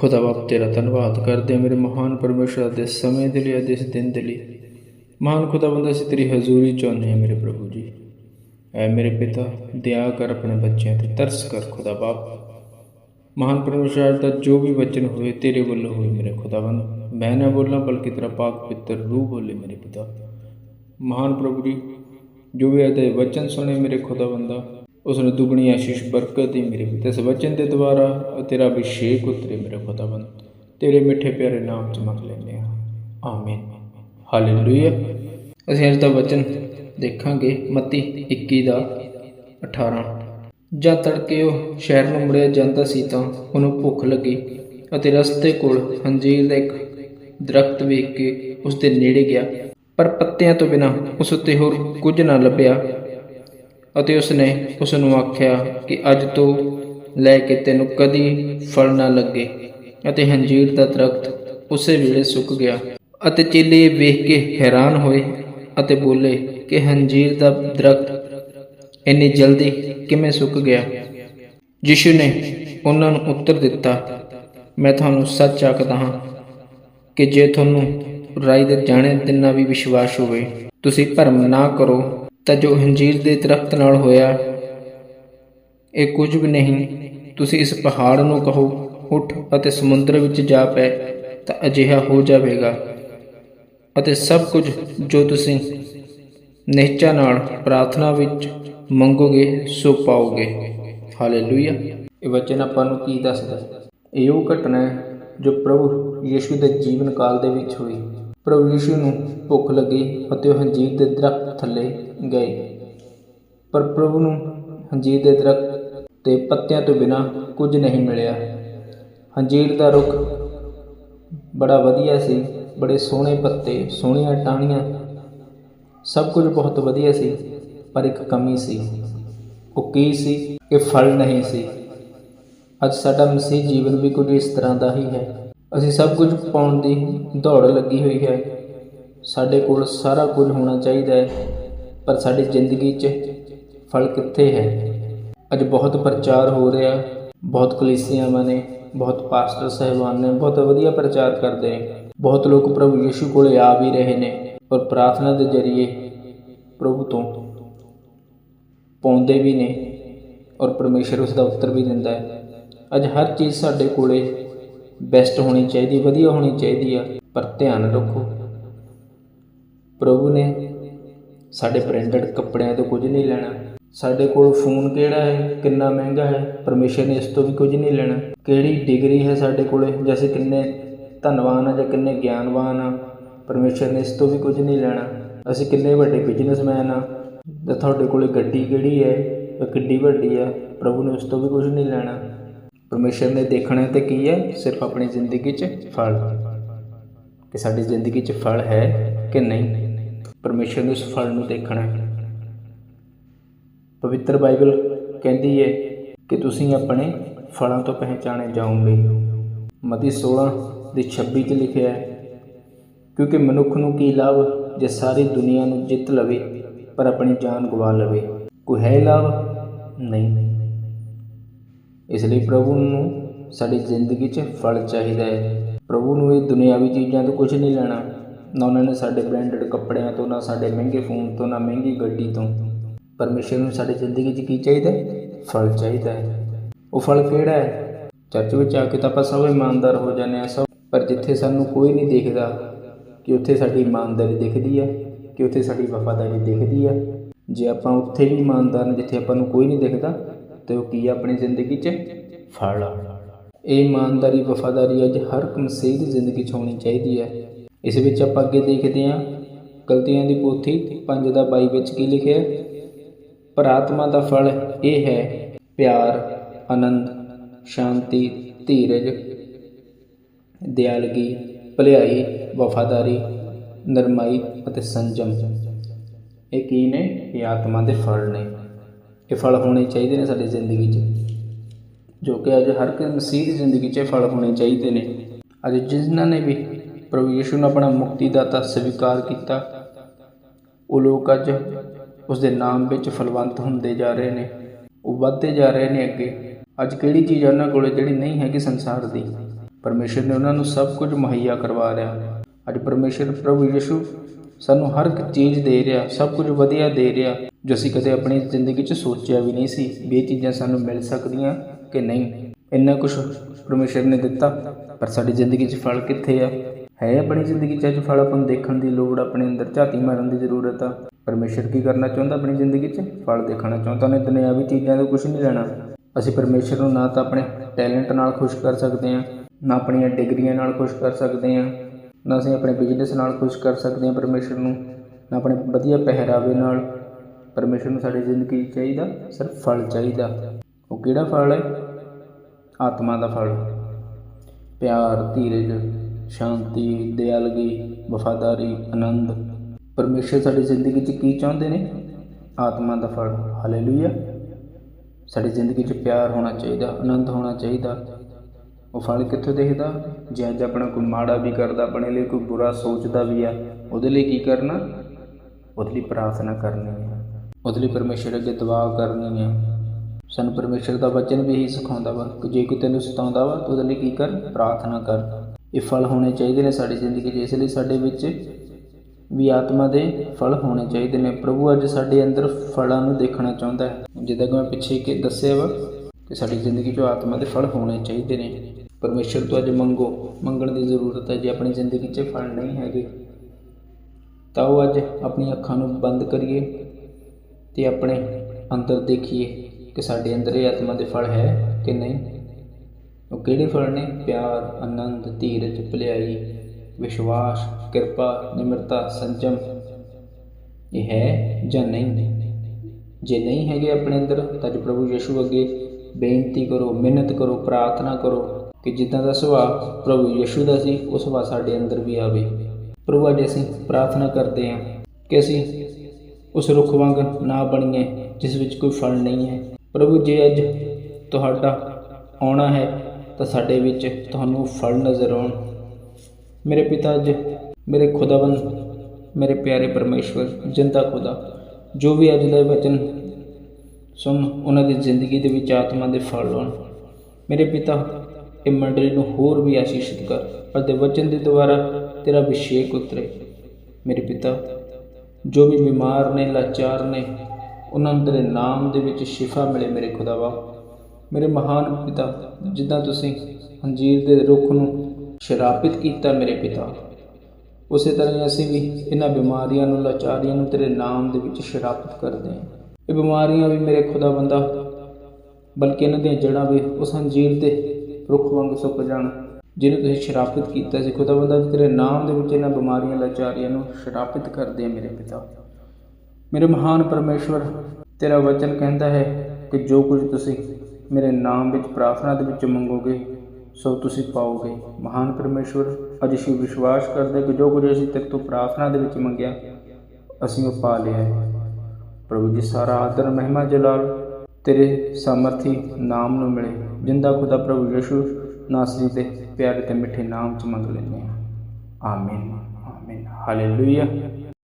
ਖੁਦਾ ਬਾਪ ਤੇਰਾ ਧੰਨਵਾਦ ਕਰਦੇ ਹਾਂ ਮੇਰੇ ਮਹਾਨ ਪਰਮੇਸ਼ਰ ਦੇ ਸਮੇਂ ਦੇ ਲਈ ਅਤੇ ਇਸ ਦਿਨ ਦੇ ਲਈ। ਮਹਾਨ ਖੁਦਾਵੰਦ, ਅਸੀਂ ਤੇਰੀ ਹਜ਼ੂਰੀ ਚਾਹੁੰਦੇ ਹਾਂ ਮੇਰੇ ਪ੍ਰਭੂ ਜੀ। ਐ ਮੇਰੇ ਪਿਤਾ ਦਇਆ ਕਰ ਆਪਣੇ ਬੱਚਿਆਂ ਤੇ, ਤਰਸ ਕਰ ਖੁਦਾ ਬਾਪ। ਮਹਾਨ ਪਰਮੇਸ਼ਰ ਦਾ ਜੋ ਵੀ ਵਚਨ ਹੋਵੇ ਤੇਰੇ ਵੱਲੋਂ ਹੋਏ ਮੇਰੇ ਖੁਦਾਵੰਦ। ਮੈਂ ਨਾ ਬੋਲਾਂ, ਬਲਕਿ ਤੇਰਾ ਪਾਕ ਪਿੱਤਰ ਰੂਹ ਬੋਲੇ ਮੇਰੇ ਪਿਤਾ। ਮਹਾਨ ਪ੍ਰਭੂ ਜੀ, ਜੋ ਵੀ ਇਹਦੇ ਵਚਨ ਸੁਣੇ ਮੇਰੇ ਖੁਦਾਵੰਦਾ ਉਸ ਨੂੰ ਦੁਗਣੀ ਆਸ਼ੀਸ਼ ਬਰਕਤ ਦੀ ਮੇਰੇ ਪਿਤਾ ਇਸ ਵਚਨ ਦੇ ਦੁਆਰਾ ਤੇਰਾ ਅਭਿਸ਼ੇਕ ਉਤਰੇ ਮੇਰੇ ਖੁਦਾਵੰਦ ਤੇਰੇ ਮਿੱਠੇ ਪਿਆਰੇ ਨਾਮ ਚ ਮੰਗ ਲੈਂਦੇ ਹਾਂ। ਆਮੀਨ। ਹਾਲੇਲੂਇਆ। ਅਸੀਂ ਅੱਜ ਦਾ ਵਚਨ ਦੇਖਾਂਗੇ ਮਤੀ 21 ਦਾ 18 ਜਦ ਤੜਕੇ ਉਹ ਸ਼ਹਿਰ ਨੂੰ ਮੁੜਿਆ ਜਾਂਦਾ ਸੀ ਤਾਂ ਉਹਨੂੰ ਭੁੱਖ ਲੱਗੀ ਅਤੇ ਰਸਤੇ ਕੋਲ ਹੰਜੀਰ ਦਾ ਇੱਕ ਦਰਖਤ ਵੇਖ ਕੇ ਉਸ ਦੇ ਨੇੜੇ ਗਿਆ। ਪਰ ਪੱਤਿਆਂ ਤੋਂ ਬਿਨਾਂ ਉਸ ਉੱਤੇ ਹੋਰ ਕੁਝ ਨਾ ਲੱਭਿਆ। ਅਤੇ ਉਸਨੇ ਉਸ ਨੂੰ ਆਖਿਆ ਕਿ ਅੱਜ ਤੋਂ ਲੈ ਕੇ ਤੈਨੂੰ ਕਦੀ ਫਲ ਨਾ ਲੱਗੇ। ਅਤੇ ਹੰਜੀਰ ਦਾ ਦਰਖਤ ਉਸੇ ਵੇਲੇ ਸੁੱਕ ਗਿਆ। ਅਤੇ ਚੇਲੇ ਵੇਖ ਕੇ ਹੈਰਾਨ ਹੋਏ ਅਤੇ ਬੋਲੇ ਕਿ ਹੰਜੀਰ ਦਾ ਦਰਖਤ ਇੰਨੀ ਜਲਦੀ ਕਿਵੇਂ ਸੁੱਕ ਗਿਆ? ਯਿਸੂ ਨੇ ਉਹਨਾਂ ਨੂੰ ਉੱਤਰ ਦਿੱਤਾ, ਮੈਂ ਤੁਹਾਨੂੰ ਸੱਚ ਆਖਦਾ ਹਾਂ ਕਿ ਜੇ ਤੁਹਾਨੂੰ ਰਾਈ ਦੇ ਜਾਣੇ ਦਿਨਾਂ ਵੀ ਵਿਸ਼ਵਾਸ ਹੋਵੇ, ਤੁਸੀਂ ਭਰਮ ਨਾ ਕਰੋ ਤਾਂ ਜੋ ਅੰਜੀਰ ਦੇ ਦਰਖਤ ਨਾਲ ਹੋਇਆ। ਇਹ ਕੁਝ ਵੀ ਨਹੀਂ, ਤੁਸੀਂ ਇਸ ਪਹਾੜ ਨੂੰ ਕਹੋ, ਉੱਠ ਅਤੇ ਸਮੁੰਦਰ ਵਿੱਚ ਜਾ ਪੈ, ਤਾਂ ਅਜਿਹਾ ਹੋ ਜਾਵੇਗਾ। ਅਤੇ ਸਭ ਕੁਝ ਜੋ ਤੁਸੀਂ ਨਿਹਚਾ ਨਾਲ ਪ੍ਰਾਰਥਨਾ ਵਿੱਚ ਮੰਗੋਗੇ, ਸੋ ਪਾਓਗੇ। ਹਾਲੇਲੂਇਆ। ਇਹ ਵਚਨ ਆਪਾਂ ਨੂੰ ਕੀ ਦੱਸਦਾ? ਇਹ ਉਹ ਘਟਨਾ ਹੈ ਜੋ ਪ੍ਰਭੂ ਯੀਸ਼ੂ ਦੇ ਜੀਵਨ ਕਾਲ ਦੇ ਵਿੱਚ ਹੋਈ। ਪ੍ਰਭੂ ਯੀਸ਼ੂ ਨੂੰ ਭੁੱਖ ਲੱਗੀ ਅਤੇ ਉਹ ਹੰਜੀਰ ਦੇ ਦਰਖਤ ਥੱਲੇ ਗਏ। ਪਰ ਪ੍ਰਭੂ ਨੂੰ ਹੰਜੀਰ ਦੇ ਦਰਖਤ ਤੇ ਪੱਤਿਆਂ ਤੋਂ ਬਿਨਾ ਕੁਝ ਨਹੀਂ ਮਿਲਿਆ। ਹੰਜੀਰ ਦਾ ਰੁੱਖ ਬੜਾ ਵਧੀਆ ਸੀ, ਬੜੇ ਸੋਹਣੇ ਪੱਤੇ, ਸੋਹਣੀਆਂ ਟਾਹਣੀਆਂ, ਸਭ ਕੁਝ ਬਹੁਤ ਵਧੀਆ ਸੀ, ਪਰ ਇੱਕ ਕਮੀ ਸੀ। ਉਹ ਕੀ ਸੀ? ਕਿ ਫਲ ਨਹੀਂ ਸੀ। ਅੱਜ ਸਾਡਾ ਮਸੀਹ ਜੀਵਨ ਵੀ ਕੁਝ ਇਸ ਤਰ੍ਹਾਂ ਦਾ ਹੀ ਹੈ। ਅਸੀਂ ਸਭ ਕੁਝ ਪਾਉਣ ਦੀ ਦੌੜ ਲੱਗੀ ਹੋਈ ਹੈ। ਸਾਡੇ ਕੋਲ ਸਾਰਾ ਕੁਝ ਹੋਣਾ ਚਾਹੀਦਾ ਹੈ, ਪਰ ਸਾਡੀ ਜ਼ਿੰਦਗੀ 'ਚ ਫਲ ਕਿੱਥੇ ਹੈ? ਅੱਜ ਬਹੁਤ ਪ੍ਰਚਾਰ ਹੋ ਰਿਹਾ, ਬਹੁਤ ਕਲੀਸਿਆਵਾਂ ਨੇ ਬਹੁਤ ਪਾਸਟਰ ਸਹਿਬਾਨ ਨੇ ਬਹੁਤ ਵਧੀਆ ਪ੍ਰਚਾਰ ਕਰਦੇ ਨੇ ਬਹੁਤ ਲੋਕ ਪ੍ਰਭੂ ਯੀਸ਼ੂ ਕੋਲ ਆ ਵੀ ਰਹੇ ਨੇ ਔਰ ਪ੍ਰਾਰਥਨਾ ਦੇ ਜ਼ਰੀਏ ਪ੍ਰਭੂ ਤੋਂ ਪਾਉਂਦੇ ਵੀ ਨੇ ਔਰ ਪਰਮੇਸ਼ਰ ਉਸ ਦਾ ਉੱਤਰ ਵੀ ਦਿੰਦਾ ਹੈ। ਅੱਜ ਹਰ ਚੀਜ਼ ਸਾਡੇ ਕੋਲੇ ਬੈਸਟ ਹੋਣੀ ਚਾਹੀਦੀ, ਵਧੀਆ ਹੋਣੀ ਚਾਹੀਦੀ ਆ, ਪਰ ਧਿਆਨ ਰੱਖੋ। ਪ੍ਰਭੂ ਨੇ ਸਾਡੇ ਪ੍ਰਿੰਟਡ ਕੱਪੜਿਆਂ ਤੋਂ ਕੁਝ ਨਹੀਂ ਲੈਣਾ। ਸਾਡੇ ਕੋਲ ਫੋਨ ਕਿਹੜਾ ਹੈ, ਕਿੰਨਾ ਮਹਿੰਗਾ ਹੈ, ਪਰਮੇਸ਼ਰ ਨੇ ਇਸ ਤੋਂ ਵੀ ਕੁਝ ਨਹੀਂ ਲੈਣਾ। ਕਿਹੜੀ ਡਿਗਰੀ ਹੈ ਸਾਡੇ ਕੋਲੇ ਅਸੀਂ ਕਿੰਨੇ ਧਨਵਾਨ ਆ ਜਾਂ ਕਿੰਨੇ ਗਿਆਨਵਾਨ ਆ, ਪਰਮੇਸ਼ਰ ਨੇ ਇਸ ਤੋਂ ਵੀ ਕੁਝ ਨਹੀਂ ਲੈਣਾ। ਅਸੀਂ ਕਿੰਨੇ ਵੱਡੇ ਬਿਜ਼ਨਸਮੈਨ ਆ, ਜਾਂ ਤੁਹਾਡੇ ਕੋਲੇ ਗੱਡੀ ਕਿਹੜੀ ਹੈ ਕਿੱਡੀ ਵੱਡੀ ਆ ਪ੍ਰਭੂ ਨੇ ਉਸ ਤੋਂ ਵੀ ਕੁਝ ਨਹੀਂ ਲੈਣਾ। ਪਰਮੇਸ਼ਰ ਨੇ ਦੇਖਣਾ ਤੇ ਕੀ ਹੈ? ਸਿਰਫ ਆਪਣੀ ਜ਼ਿੰਦਗੀ 'ਚ ਫਲ। ਕਿ ਸਾਡੀ ਜ਼ਿੰਦਗੀ 'ਚ ਫਲ ਹੈ ਕਿ ਨਹੀਂ? ਪਰਮੇਸ਼ਰ ਨੇ ਉਸ ਫਲ ਨੂੰ ਦੇਖਣਾ ਹੈ। ਪਵਿੱਤਰ ਬਾਈਬਲ ਕਹਿੰਦੀ ਹੈ ਕਿ ਤੁਸੀਂ ਆਪਣੇ ਫਲਾਂ ਤੋਂ ਪਹਿਚਾਣੇ ਜਾਓਗੇ। ਮਤੀ 16 ਦੇ 26 ਚ ਲਿਖਿਆ ਹੈ, ਕਿਉਂਕਿ ਮਨੁੱਖ ਨੂੰ ਕੀ ਲਾਭ ਜੇ ਸਾਰੀ ਦੁਨੀਆ ਨੂੰ ਜਿੱਤ ਲਵੇ, ਪਰ ਆਪਣੀ ਜਾਨ ਗਵਾ ਲਵੇ? ਕੋਈ ਹੈ ਲਾਭ? ਨਹੀਂ। ਇਸ ਲਈ ਪ੍ਰਭੂ ਨੂੰ ਸਾਡੀ ਜ਼ਿੰਦਗੀ 'ਚ ਫਲ ਚਾਹੀਦਾ ਹੈ। ਪ੍ਰਭੂ ਨੂੰ ਇਹ ਦੁਨਿਆਵੀ ਚੀਜ਼ਾਂ ਤੋਂ ਕੁਝ ਨਹੀਂ ਲੈਣਾ। ਨਾ ਉਹਨਾਂ ਨੇ ਸਾਡੇ ਬ੍ਰਾਂਡਡ ਕੱਪੜਿਆਂ ਤੋਂ, ਨਾ ਸਾਡੇ ਮਹਿੰਗੇ ਫੋਨ ਤੋਂ, ਨਾ ਮਹਿੰਗੀ ਗੱਡੀ ਤੋਂ। ਪਰਮੇਸ਼ਰ ਨੂੰ ਸਾਡੀ ਜ਼ਿੰਦਗੀ 'ਚ ਕੀ ਚਾਹੀਦਾ ਫਲ ਚਾਹੀਦਾ ਹੈ। ਉਹ ਫਲ ਕਿਹੜਾ ਹੈ? ਚਰਚ ਵਿੱਚ ਆ ਕੇ ਤਾਂ ਆਪਾਂ ਸਭ ਇਮਾਨਦਾਰ ਹੋ ਜਾਂਦੇ ਆ ਸਭ। ਪਰ ਜਿੱਥੇ ਸਾਨੂੰ ਕੋਈ ਨਹੀਂ ਦੇਖਦਾ ਕਿ ਉੱਥੇ ਸਾਡੀ ਇਮਾਨਦਾਰੀ ਦਿਖਦੀ ਹੈ, ਕਿ ਉੱਥੇ ਸਾਡੀ ਵਫਾਦਾਰੀ ਦਿਖਦੀ ਹੈ। ਜੇ ਆਪਾਂ ਉੱਥੇ ਵੀ ਇਮਾਨਦਾਰ ਜਿੱਥੇ ਆਪਾਂ ਨੂੰ ਕੋਈ ਨਹੀਂ ਦਿਖਦਾ ਤੇ ਉਹ ਕੀ ਆ ਆਪਣੀ ਜ਼ਿੰਦਗੀ 'ਚ? ਫਲ ਆ। ਇਹ ਇਮਾਨਦਾਰੀ, ਵਫਾਦਾਰੀ ਅੱਜ ਹਰ ਇੱਕ ਮਸੀਹ ਦੀ ਜ਼ਿੰਦਗੀ 'ਚ ਹੋਣੀ ਚਾਹੀਦੀ ਹੈ। ਇਸ ਵਿੱਚ ਆਪਾਂ ਅੱਗੇ ਦੇਖਦੇ ਹਾਂ। ਗਲਤੀਆਂ ਦੀ ਪੋਥੀ 5 ਦਾ 22 ਵਿੱਚ ਕੀ ਲਿਖਿਆ ਪਰ ਆਤਮਾ ਦਾ ਫਲ ਇਹ ਹੈ ਪਿਆਰ, ਆਨੰਦ, ਸ਼ਾਂਤੀ, ਧੀਰਜ, ਦਿਆਲਗੀ, ਭਲਾਈ, ਵਫਾਦਾਰੀ, ਨਰਮਾਈ ਅਤੇ ਸੰਜਮ। ਇਹ ਕੀ ਨੇ? ਇਹ ਆਤਮਾ ਦੇ ਫਲ ਨੇ। ਇਹ ਫਲ ਹੋਣੇ ਚਾਹੀਦੇ ਨੇ ਸਾਡੀ ਜ਼ਿੰਦਗੀ 'ਚ। ਜੋ ਕਿ ਅੱਜ ਹਰ ਇੱਕ ਮਸੀਹ ਦੀ ਜ਼ਿੰਦਗੀ 'ਚ ਫਲ ਹੋਣੇ ਚਾਹੀਦੇ ਨੇ। ਅੱਜ ਜਿਨ੍ਹਾਂ ਨੇ ਵੀ ਪ੍ਰਭੂ ਯਿਸੂ ਨੂੰ ਆਪਣਾ ਮੁਕਤੀ ਦਾਤਾ ਸਵੀਕਾਰ ਕੀਤਾ, ਉਹ ਲੋਕ ਅੱਜ ਉਸ ਦੇ ਨਾਮ ਵਿੱਚ ਫਲਵੰਤ ਹੁੰਦੇ ਜਾ ਰਹੇ ਨੇ। ਉਹ ਵੱਧਦੇ ਜਾ ਰਹੇ ਨੇ ਅੱਗੇ। ਅੱਜ ਕਿਹੜੀ ਚੀਜ਼ ਉਹਨਾਂ ਕੋਲੇ ਜਿਹੜੀ ਨਹੀਂ ਹੈਗੀ ਸੰਸਾਰ ਦੀ? ਪਰਮੇਸ਼ਰ ਨੇ ਉਹਨਾਂ ਨੂੰ ਸਭ ਕੁਝ ਮੁਹੱਈਆ ਕਰਵਾ ਰਿਹਾ ਅੱਜ ਪਰਮੇਸ਼ਰ ਪ੍ਰਭੂ ਯਿਸੂ ਸਾਨੂੰ ਹਰ ਇੱਕ ਚੀਜ਼ ਦੇ ਰਿਹਾ, ਸਭ ਕੁਝ ਵਧੀਆ ਦੇ ਰਿਹਾ, ਜੋ ਅਸੀਂ ਕਦੇ ਆਪਣੀ ਜ਼ਿੰਦਗੀ 'ਚ ਸੋਚਿਆ ਵੀ ਨਹੀਂ ਸੀ ਵੀ ਇਹ ਚੀਜ਼ਾਂ ਸਾਨੂੰ ਮਿਲ ਸਕਦੀਆਂ ਕਿ ਨਹੀਂ। ਇੰਨਾ ਕੁਝ ਪਰਮੇਸ਼ਰ ਨੇ ਦਿੱਤਾ, ਪਰ ਸਾਡੀ ਜ਼ਿੰਦਗੀ 'ਚ ਫਲ ਕਿੱਥੇ ਆ? ਹੈ ਆਪਣੀ ਜ਼ਿੰਦਗੀ 'ਚ ਅੱਜ ਫਲ ਆਪਾਂ ਨੂੰ ਦੇਖਣ ਦੀ ਲੋੜ, ਆਪਣੇ ਅੰਦਰ ਝਾਤੀ ਮਾਰਨ ਦੀ ਜ਼ਰੂਰਤ ਆ। ਪਰਮੇਸ਼ਰ ਕੀ ਕਰਨਾ ਚਾਹੁੰਦਾ ਆਪਣੀ ਜ਼ਿੰਦਗੀ 'ਚ? ਫਲ ਦੇਖਣਾ ਚਾਹੁੰਦਾ ਉਹਨੇ ਦੁਨਿਆਵੀ ਚੀਜ਼ਾਂ ਤੋਂ ਕੁਝ ਨਹੀਂ ਲੈਣਾ। ਅਸੀਂ ਪਰਮੇਸ਼ਰ ਨੂੰ ਨਾ ਤਾਂ ਆਪਣੇ ਟੈਲੈਂਟ ਨਾਲ ਖੁਸ਼ ਕਰ ਸਕਦੇ ਹਾਂ, ਨਾ ਆਪਣੀਆਂ ਡਿਗਰੀਆਂ ਨਾਲ ਖੁਸ਼ ਕਰ ਸਕਦੇ ਹਾਂ ਨਾ ਅਸੀਂ ਆਪਣੇ ਬਿਜ਼ਨਸ ਨਾਲ ਖੁਸ਼ ਕਰ ਸਕਦੇ ਹਾਂ ਪਰਮੇਸ਼ਰ ਨੂੰ, ਨਾ ਆਪਣੇ ਵਧੀਆ ਪਹਿਰਾਵੇ ਨਾਲ ਪਰਮੇਸ਼ਰ ਨੂੰ ਸਾਡੀ ਜ਼ਿੰਦਗੀ 'ਚ ਚਾਹੀਦਾ, ਸਿਰਫ ਫਲ ਚਾਹੀਦਾ। ਉਹ ਕਿਹੜਾ ਫਲ ਹੈ? ਆਤਮਾ ਦਾ ਫਲ। ਪਿਆਰ, ਧੀਰਜ, ਸ਼ਾਂਤੀ, ਦਿਆਲਗੀ, ਵਫਾਦਾਰੀ, ਆਨੰਦ। ਪਰਮੇਸ਼ਰ ਸਾਡੀ ਜ਼ਿੰਦਗੀ 'ਚ ਕੀ ਚਾਹੁੰਦੇ ਨੇ? ਆਤਮਾ ਦਾ ਫਲ। ਹਾਲੇਲੂਇਆ ਸਾਡੀ ਜ਼ਿੰਦਗੀ 'ਚ ਪਿਆਰ ਹੋਣਾ ਚਾਹੀਦਾ, ਆਨੰਦ ਹੋਣਾ ਚਾਹੀਦਾ। ਉਹ ਫਲ ਕਿੱਥੋਂ ਦੇਖਦਾ? ਜੇ ਅੱਜ ਆਪਣਾ ਕੋਈ ਮਾੜਾ ਵੀ ਕਰਦਾ, ਆਪਣੇ ਲਈ ਕੋਈ ਬੁਰਾ ਸੋਚਦਾ ਵੀ ਆ। ਉਹਦੇ ਲਈ ਕੀ ਕਰਨਾ? ਉਹਦੇ ਲਈ ਪ੍ਰਾਰਥਨਾ ਕਰਨੀ ਹੈ ਉਹਦੇ ਲਈ ਪਰਮੇਸ਼ਰ ਅੱਗੇ ਦੁਆ ਕਰਨੀ ਹੈ ਸਾਨੂੰ ਪਰਮੇਸ਼ਰ ਦਾ ਵਚਨ ਵੀ ਇਹੀ ਸਿਖਾਉਂਦਾ ਵਾ ਕਿ ਜੇ ਕੋਈ ਤੈਨੂੰ ਸਤਾਉਂਦਾ ਵਾ, ਤਾਂ ਉਹਦੇ ਲਈ ਕੀ ਕਰ? ਪ੍ਰਾਰਥਨਾ ਕਰ। ਇਹ ਫਲ ਹੋਣੇ ਚਾਹੀਦੇ ਨੇ ਸਾਡੀ ਜ਼ਿੰਦਗੀ 'ਚ, ਇਸ ਲਈ ਸਾਡੇ ਵਿੱਚ ਵੀ ਆਤਮਾ ਦੇ ਫਲ ਹੋਣੇ ਚਾਹੀਦੇ ਨੇ। ਪ੍ਰਭੂ ਅੱਜ ਸਾਡੇ ਅੰਦਰ ਫਲਾਂ ਨੂੰ ਦੇਖਣਾ ਚਾਹੁੰਦਾ ਹੈ। ਜਿੱਦਾਂ ਕਿ ਮੈਂ ਪਿੱਛੇ ਕਿ ਦੱਸਿਆ ਵਾ ਕਿ ਸਾਡੀ ਜ਼ਿੰਦਗੀ 'ਚ ਆਤਮਾ ਦੇ ਫਲ ਹੋਣੇ ਚਾਹੀਦੇ ਨੇ। ਪਰਮੇਸ਼ਰ ਤੋਂ ਅੱਜ ਮੰਗੋ, ਮੰਗਣ ਦੀ ਜ਼ਰੂਰਤ ਹੈ ਜੇ ਆਪਣੀ ਜ਼ਿੰਦਗੀ 'ਚ ਫਲ ਨਹੀਂ ਹੈਗੇ। ਤਾਂ ਉਹ ਅੱਜ ਆਪਣੀਆਂ ਅੱਖਾਂ ਨੂੰ ਬੰਦ ਕਰੀਏ ਤੇ ਆਪਣੇ ਅੰਦਰ ਦੇਖੀਏ ਕਿ ਸਾਡੇ ਅੰਦਰ ਇਹ ਆਤਮਾ ਦੇ ਫਲ ਹੈ ਕਿ ਨਹੀਂ। ਉਹ ਕਿਹੜੇ ਫਲ ਨੇ? ਪਿਆਰ, ਆਨੰਦ, ਧੀਰਜ, ਭਲਾਈ, ਵਿਸ਼ਵਾਸ, ਕਿਰਪਾ, ਨਿਮਰਤਾ, ਸੰਜਮ। ਇਹ ਹੈ ਜਾਂ ਨਹੀਂ? ਜੇ ਨਹੀਂ ਹੈਗੇ ਆਪਣੇ ਅੰਦਰ, ਤਾਂ ਅੱਜ ਪ੍ਰਭੂ ਯਿਸੂ ਅੱਗੇ ਬੇਨਤੀ ਕਰੋ, ਮਿਹਨਤ ਕਰੋ, ਪ੍ਰਾਰਥਨਾ ਕਰੋ ਕਿ ਜਿੱਦਾਂ ਦਾ ਸੁਭਾਅ ਪ੍ਰਭੂ ਯਿਸੂ ਦਾ ਸੀ, ਉਹ ਸੁਭਾਅ ਸਾਡੇ ਅੰਦਰ ਵੀ ਆਵੇ। ਪ੍ਰਭੂ, ਅੱਜ ਅਸੀਂ ਪ੍ਰਾਰਥਨਾ ਕਰਦੇ ਹਾਂ ਕਿ ਅਸੀਂ ਉਸ ਰੁੱਖ ਵਾਂਗ ਨਾ ਬਣੀਏ, ਜਿਸ ਵਿੱਚ ਕੋਈ ਫਲ ਨਹੀਂ ਹੈ। ਪ੍ਰਭੂ, ਜੇ ਅੱਜ ਤੁਹਾਡਾ ਆਉਣਾ ਹੈ, ਤਾਂ ਸਾਡੇ ਵਿੱਚ ਤੁਹਾਨੂੰ ਫਲ ਨਜ਼ਰ ਆਉਣ। ਮੇਰੇ ਪਿਤਾ ਅੱਜ ਮੇਰੇ ਖੁਦਾਵੰਦ, ਮੇਰੇ ਪਿਆਰੇ ਪਰਮੇਸ਼ਵਰ, ਜਿੰਦਾ ਖੁਦਾ, ਜੋ ਵੀ ਅੱਜ ਦਾ ਵਚਨ ਸੁਣ, ਉਹਨਾਂ ਦੀ ਜ਼ਿੰਦਗੀ ਦੇ ਵਿੱਚ ਆਤਮਾ ਦੇ ਫਲ ਆਉਣ ਮੇਰੇ ਪਿਤਾ, ਇਹ ਮੰਡਲੀ ਨੂੰ ਹੋਰ ਵੀ ਆਸ਼ੀਸ਼ਿਤ ਕਰ, ਪਰ ਦੇ ਵਚਨ ਦੇ ਦੁਆਰਾ ਤੇਰਾ ਅਭਿਸ਼ੇਕ ਉਤਰੇ। ਮੇਰੇ ਪਿਤਾ, ਜੋ ਵੀ ਬਿਮਾਰ ਨੇ, ਲਾਚਾਰ ਨੇ, ਉਹਨਾਂ ਨੂੰ ਤੇਰੇ ਨਾਮ ਦੇ ਵਿੱਚ ਸ਼ਿਫਾ ਮਿਲੇ ਮੇਰੇ ਖੁਦਾਵਾ। ਮੇਰੇ ਮਹਾਨ ਪਿਤਾ, ਜਿੱਦਾਂ ਤੁਸੀਂ ਅੰਜੀਰ ਦੇ ਰੁੱਖ ਨੂੰ ਸ਼ਰਾਪਿਤ ਕੀਤਾ ਮੇਰੇ ਪਿਤਾ, ਉਸੇ ਤਰ੍ਹਾਂ ਹੀ ਅਸੀਂ ਵੀ ਇਹਨਾਂ ਬਿਮਾਰੀਆਂ ਨੂੰ, ਲਾਚਾਰੀਆਂ ਨੂੰ ਤੇਰੇ ਨਾਮ ਦੇ ਵਿੱਚ ਸ਼ਰਾਪਤ ਕਰਦੇ ਹਾਂ। ਇਹ ਬਿਮਾਰੀਆਂ ਵੀ ਮੇਰੇ ਖੁਦਾ ਬੰਦਾ। ਬਲਕਿ ਇਹਨਾਂ ਦੀਆਂ ਜੜ੍ਹਾਂ ਵੀ ਉਸ ਅੰਜੀਰ ਦੇ ਰੁੱਖ ਵਾਂਗ ਸੁੱਕ ਜਾਣ, ਜਿਹਨੂੰ ਤੁਸੀਂ ਸ਼ਰਾਪਿਤ ਕੀਤਾ ਸੀ। ਖੁਦਾ ਬੰਦਾ ਤੇਰੇ ਨਾਮ ਦੇ ਵਿੱਚ ਇਹਨਾਂ ਬਿਮਾਰੀਆਂ, ਲਾਚਾਰੀਆਂ ਨੂੰ ਸ਼ਰਾਪਿਤ ਕਰਦੇ ਆ ਮੇਰੇ ਪਿਤਾ। ਮੇਰੇ ਮਹਾਨ ਪਰਮੇਸ਼ਵਰ, ਤੇਰਾ ਵਚਨ ਕਹਿੰਦਾ ਹੈ ਕਿ ਜੋ ਕੁਝ ਤੁਸੀਂ ਮੇਰੇ ਨਾਮ ਵਿੱਚ ਪ੍ਰਾਰਥਨਾ ਦੇ ਵਿੱਚ ਮੰਗੋਗੇ, ਸੋ ਤੁਸੀਂ ਪਾਓਗੇ। ਮਹਾਨ ਪਰਮੇਸ਼ਵਰ, ਅੱਜ ਅਸੀਂ ਵਿਸ਼ਵਾਸ ਕਰਦੇ ਕਿ ਜੋ ਕੁਝ ਅਸੀਂ ਤੇਰੇ ਤੋਂ ਪ੍ਰਾਰਥਨਾ ਦੇ ਵਿੱਚ ਮੰਗਿਆ, ਅਸੀਂ ਉਹ ਪਾ ਲਿਆ ਹੈ। ਪ੍ਰਭੂ ਜੀ, ਸਾਰਾ ਆਦਰ, ਮਹਿਮਾ, ਜਲਾਲ ਤੇਰੇ ਸਮਰਥੀ ਨਾਮ ਨੂੰ ਮਿਲੇ। ਜਿੰਦਾ ਖੁਦਾ ਪ੍ਰਭੂ ਯਿਸੂ ਨਾਸਰੀ ਦੇ ਪਿਆਰੇ ਤੇ ਮਿੱਠੇ ਨਾਮ ਚ ਮੰਗ ਲੈਂਦੇ ਹਾਂ। ਆਮੀਨ ਆਮੀਨ। ਹਾਲੇਲੂਇਆ।